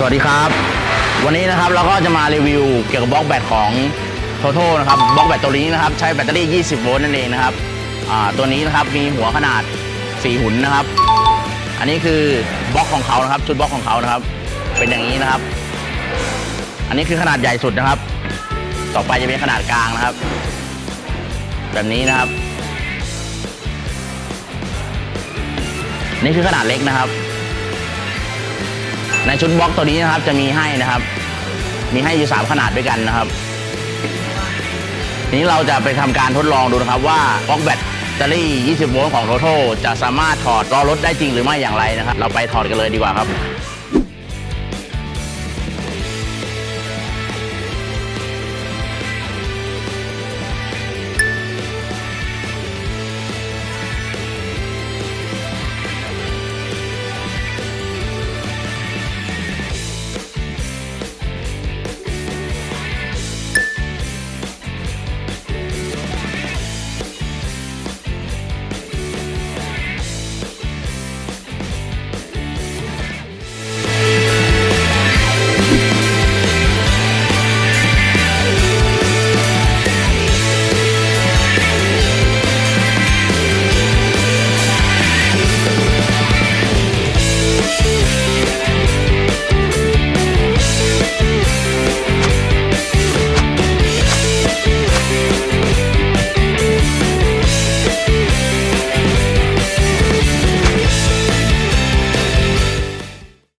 สวัสดีครับ วันนี้นะครับเราก็จะมารีวิวเกี่ยวกับบล็อกแบตของ t o t o นะครับบล็อกแบตตัวนี้นะครับใช้แบตเตอรี่ 20 โวลต์นั่นเองนะครับตัวนี้นะครับมีหัวขนาด 4 หุ่นนะครับ อันนี้คือบล็อกของเขานะครับชุดบล็อกของเขานะครับ เป็นอย่างนี้นะครับ อันนี้คือขนาดใหญ่สุดนะครับ ต่อไปจะเป็นขนาดกลางนะครับ แบบนี้นะครับ นี่คือขนาดเล็กนะครับ ในชุดบล็อกตัวนี้นะครับจะมีให้นะครับ มีให้อยู่3ขนาดด้วยกันนะครับทีนี้เราจะไปทำการทดลองดูนะครับว่าบล็อกแบตเตอรี่ 20 โวลต์ของโรโทจะสามารถถอดล้อรถได้จริงหรือไม่อย่างไรนะครับ เราไปถอดกันเลยดีกว่าครับ